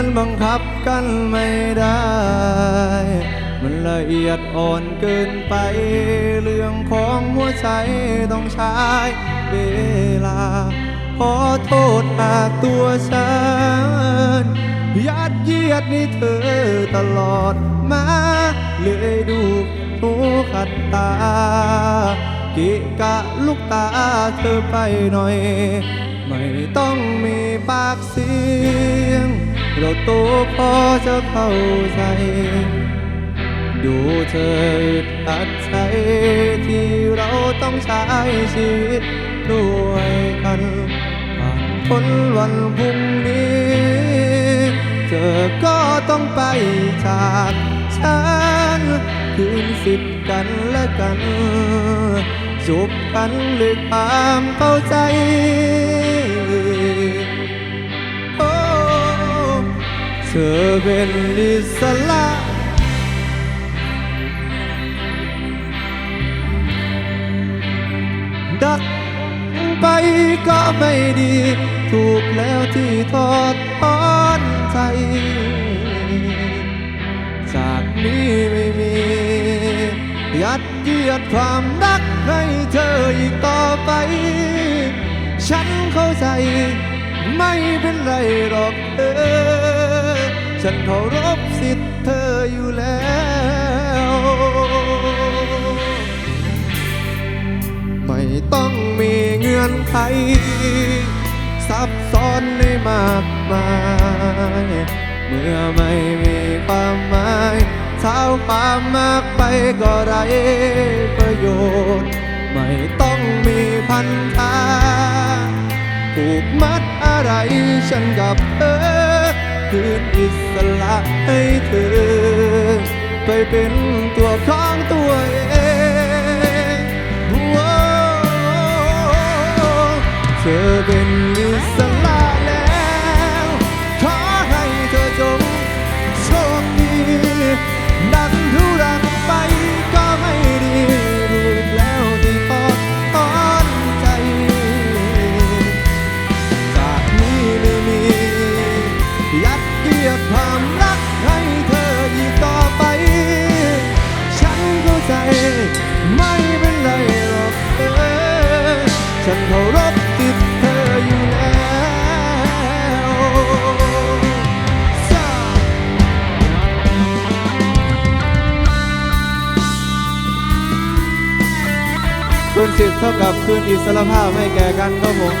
มันบังคับกันไม่ได้ มันละเอียดอ่อนเกินไป เรื่องของหัวใจต้องใช้เวลา ขอโทษหากตัวฉันยัดเยียดในเธอตลอดมา เลยดูหูขัดตา กิกะลูกตาเธอไปหน่อย ไม่ต้องมีปากเสียง เราโตพอจะเข้าใจ ดูเธออึดอัดใจที่เราต้องใช้ชีวิตด้วยกันผ่านพ้นวันพรุ่งนี้ เธอก็ต้องไปจากฉันคืนสิทธิ์กันและกันจบกันด้วยความเข้าใจ อเป็นอิสระดักไปก็ไม่ดี ถูกแล้วที่ทอดทอนใจ จากนี้ไม่มี ยัดเยียดความรักให้เธออีกต่อไป ฉันเข้าใจ ไม่เป็นไรหรอกเธอ ฉันเคารพสิทธิ์เธออยู่แล้ว ไม่ต้องมีเงื่อนไขซับซ้อนในมากมาย เมื่อไม่มีความหมายเท้าความมากไปก็ไรประโยชน์ ไม่ต้องมีพันธาผูกมัดอะไรฉันกับเธอ คืนอิสระให้เธอ ไปเป็นตัวของตัวเอง คืนสิทธิ์เท่ากับคืนอิสรภาพให้แก่กันครับผม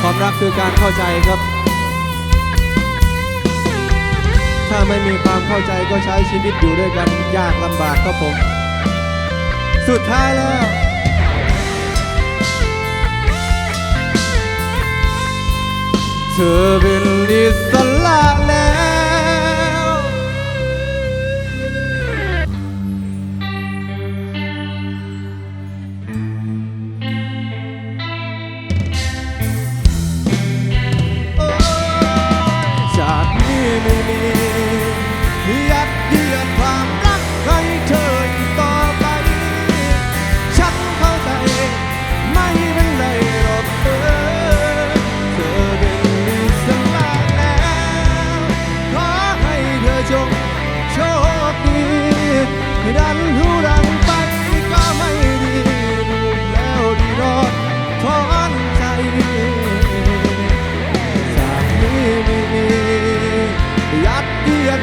ความรักคือการเข้าใจครับ ถ้าไม่มีความเข้าใจก็ใช้ชีวิตอยู่ด้วยกันยากลำบากครับผม สุดท้ายแล้วเธอเป็นอิสระแล้ว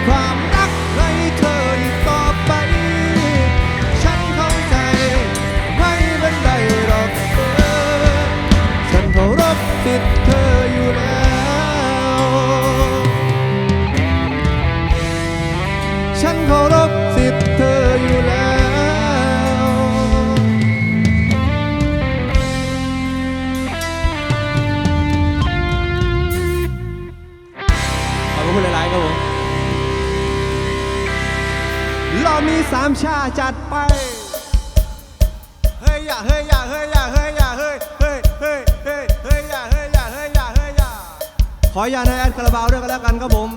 ความ ขออนุญาตให้แอดคาราบาวด้วยกันแล้วกันครับผม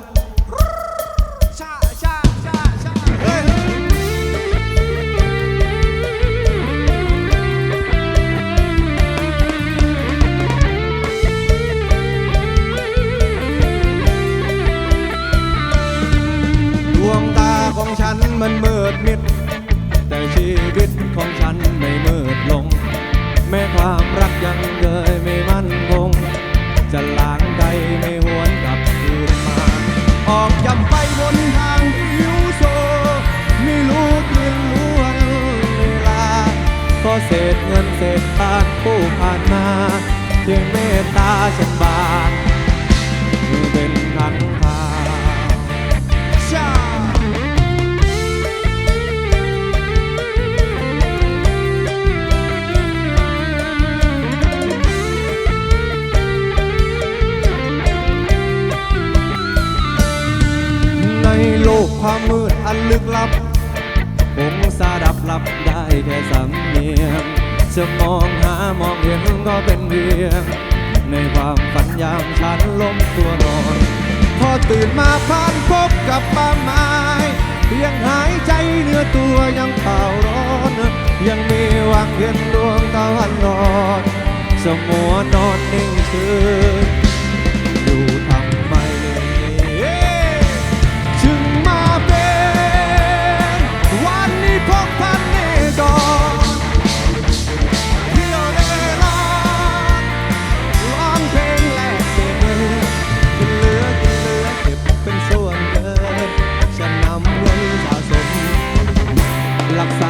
ดวงตาของฉันมันมืดมิด แต่ชีวิตของฉันไม่มืดลง แม้ความรักยังเคยไม่มั่นคง จะล้างใจไม่หวนกลับคืนมา ออกจำไปบนทางที่หิวโซ ไม่รู้คืนรู้วันเวลาก็เศษเงินเศษทานผู้ผ่านมาเพียงเมตตาฉันบา ความมืดอันลึกลับผมสาดับหลับได้แค่สำเนียงจะมองหามองเห็นก็เป็นเพียง ในความฝันยามฉันล้มตัวนอน พอตื่นมาผ่านพบกับป่าไม้ยังหายใจเนื้อตัวยังเผาร้อน ยังมีหวังเห็นดวงตะวันรอดสมัวนอนนิ่งเฉยอ รักษา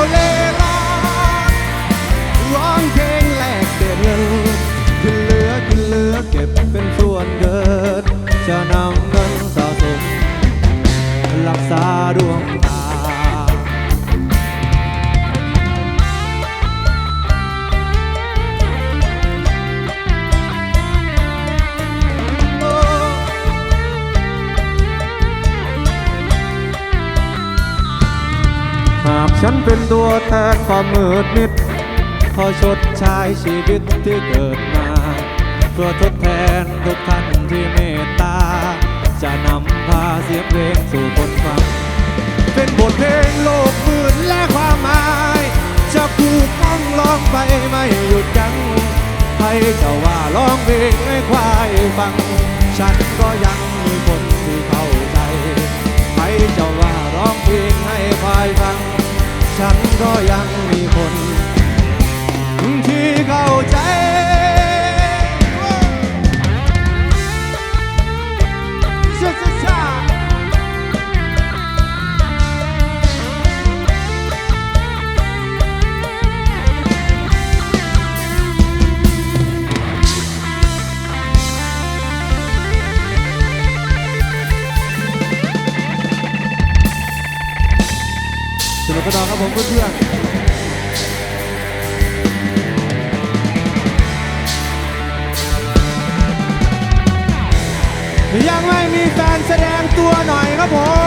Ole! ฉันเป็นตัวแทนความมืดมิดขอชดใช้ชีวิตที่เกิดมา เพื่อทดแทนทุกท่านที่เมตตา จะนำพาเสียงเพลงสู่คนฟัง เป็นบทเพลงโลกมืดและความหมาย จะผูกล้องร้องไปไม่หยุดยั้งใครจะว่าร้องเพลงให้ควายฟัง ฉันก็ยังมีคนที่เข้าใจ ใครจะว่าร้องเพลงให้ควายฟัง ฉันก็ยังมีคน ที่เข้าใจ เพื่อนๆยังไม่มีแฟนแสดงตัวหน่อยครับผม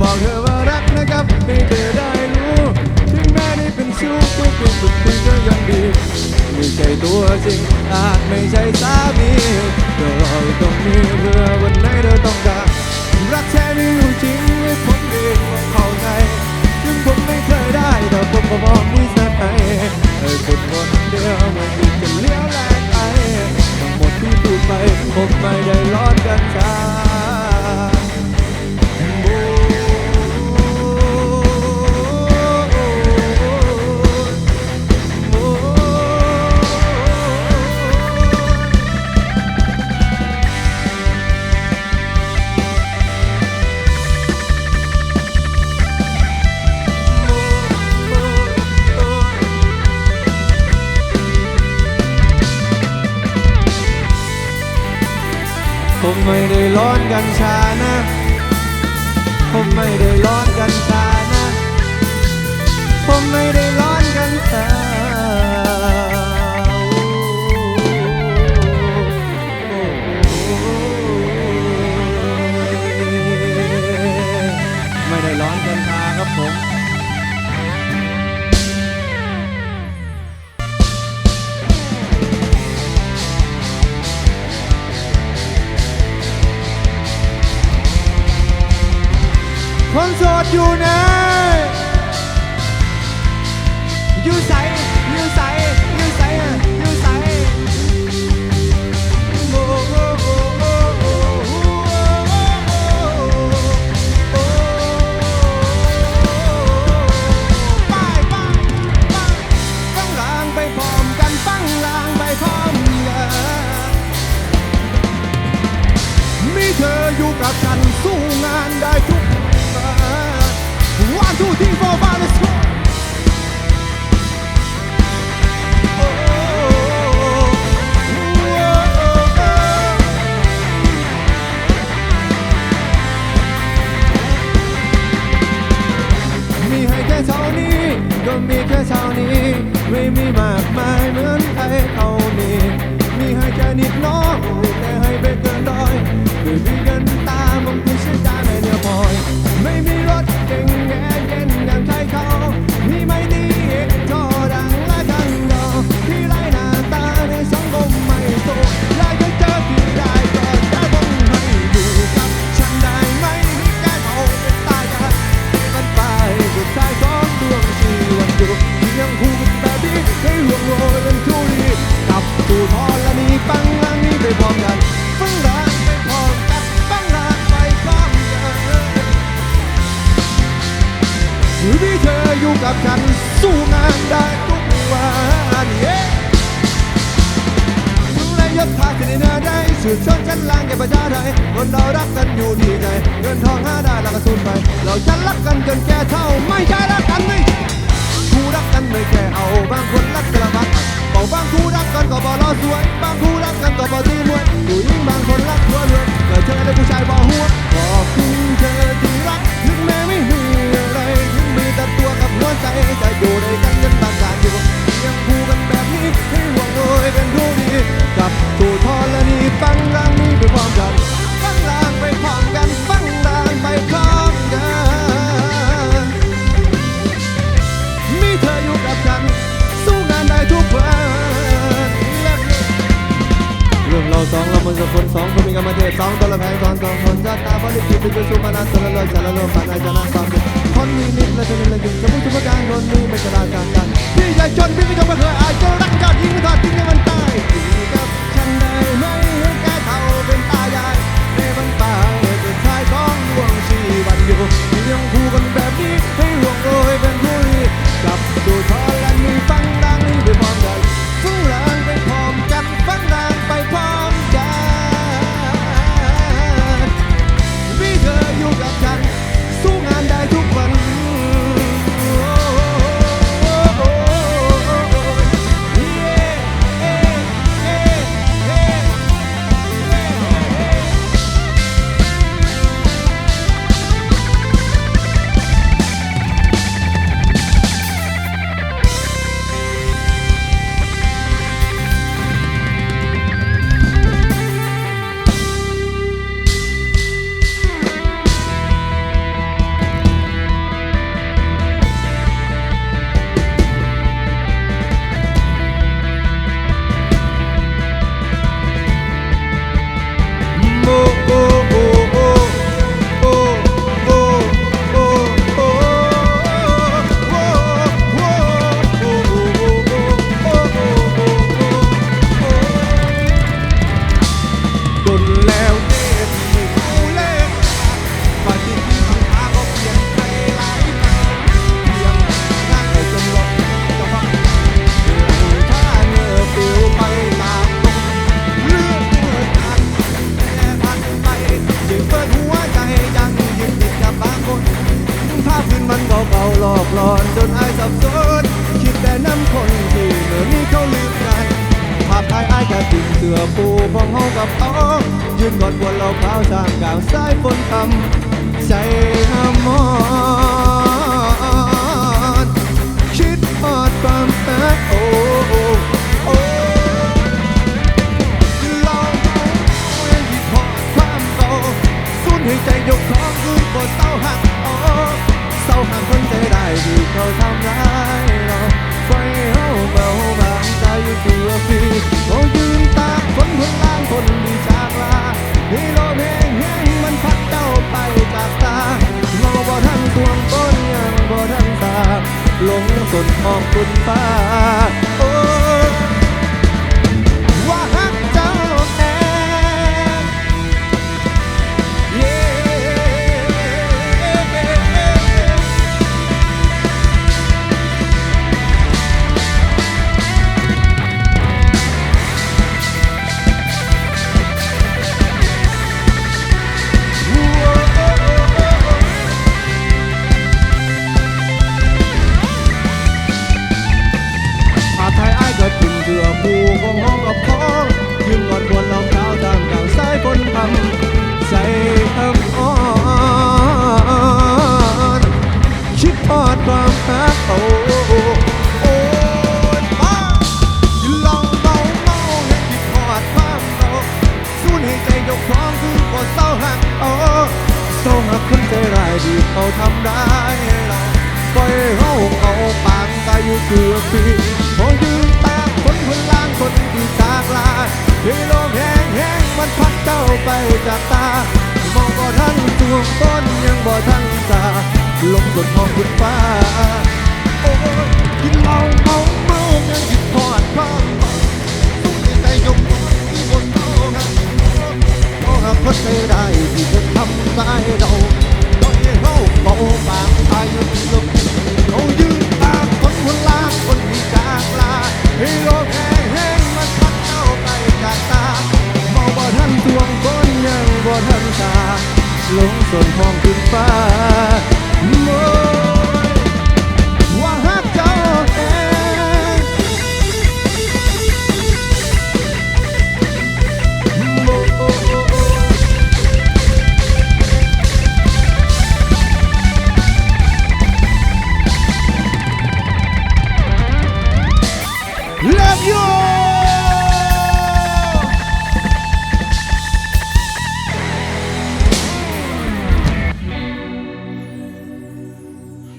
บอกเธอว่ารักนะครับให้เธอได้รู้ ถึงแม้ได้เป็นชู้ก็เป็นสุดที่ก็ยังดี ไม่ใช่ตัวจริงอาจไม่ใช่สามีเธอรออยู่ตรงนี้เพื่อวันไหนเธอต้องการรักแท้มีอยู่จริงให้ผมเองก็เข้าใจถึงผมไม่เคยได้แต่ผมก็บอกนิสัยให้ให้คนคนเดียวไม่มีจะเลี้ยวแรงไปทั้งหมดที่พูดไปผมไม่ได้ร้อนกันชา ญชานะ ผมไม่ได้ร้อนกัญชานะ ผมไม่ได้ ตามบางทีใช้จ่ายไม่เดียวพอยไม่มีรถเก่งแง่เย็นอย่างใครเขามีไม่ดีจอดังและดังดอที่ไรหน้าตาในสังคมไม่โตอยากจะเจอที่ได้ก็จะต้องให้อยู่กับฉันได้ไหมแค่เขาเป็นตายกันมันไปสุดท้ายของดวงชีวันอยู่เพียงคู่กันแบบนี้ให้ห่วงโรยเป็นทุรีกับสู่ทอนและนี้ปังลังนี้ไปพร้อมกัน กับฉันสู้งานได้ทุกวันเย้ถึงไรยศพาขึ้นในเนื้อได้สืบชนชั้นล่างแก่ประชาไทยคนเรารักกันอยู่ที่ใจเงินทองหาได้แล้วก็สูญไป เราฉันรักกันจนแก่เท่าไม่ใช่รักกันไม่คู่รักกันไม่แค่เอาบางคนรักกระบัดบอกบางคู่รักกันก็บอกเราสวย บางคู่รักกันก็บอกตีมวยผู้หญิงบางคนรักหัวเรือนเกิดเธอได้ผู้ชายบอกหัวขอบคุณเธอที่รักถึงแม้ไม่มี ใจจะอยู่ด้วยกันยันบางการอยู่ยังคู่กันแบบนี้ให้หวังโดยเป็นผู้ดีกับสู่ทอและนี่ฟังรางนี้ไปพร้อมกันฟังรางไปพร้อมกันฟังรางไปพร้อมกันมีเธออยู่กับฉันสู้งานได้ทุกวันและเรื่องเราสองเรามันสคนสองคนมีกรรมเทศสองตัวละแพงสองสองคนจัตตาบกิตเป็นสุมานาสละเลยสละโลปันในชนะสอง นมีนิดและจะมีระยุงสมุทรสมุทรการคนมีไม่ชราการกันพี่ใหญ่จนพี่ไม่ยอมมาเคยอายจะรักกันยิ่งไม่ถอดทิ้งให้มันตายอยู่กับฉันได้ไหมให้แกเท่าเป็นตายายในบรรดาเมื่อสุดายของดวงชีวันอยู่ยังคู่กันแบบนี้ให้ห่วงโดยเป็นผู้ดีกลับดูทอแล้ว ที่เขาทำร้ายเราปล่อยให้เฮาเบาบางใจอยู่ตัวฟีโอ้ยืนตากฝนคนล่างคนดีจากลาให้ลมแห้งแห้งมันพัดเจ้าไปจากตาเราบ่ทันทวงต้นยังบ่ทันตาลงสนออกคุณฟ้า ล่อยเฮาเอาปางตายอยู่เกือบปีพอยืนตากคนคนล่างคนที่จากลาให้ลมแห้งแห้งมันพัดเจ้าไปจากตามองบ่ทันดวงต้นยังบ่ทันตาลงบนห้องคุณฟ้าโอ้ยกินเหล้าเมาเมายังคิดทอดความเมาสู้ในใจยกมือที่บนเท้าหักโอ้หักคนใจได้ที่จะทำร้ายเราปล่อยให้เฮาเมาปากตายอยู่ที่ลม เขายืนตากคนคนลากคนที่จากลาให้โลกแห้งแห้งมันพัดเข้าไปจากตาเมาบ่ทันทวงคนยังบ่ทันตาลงส่วนห้องขึ้นฟ้า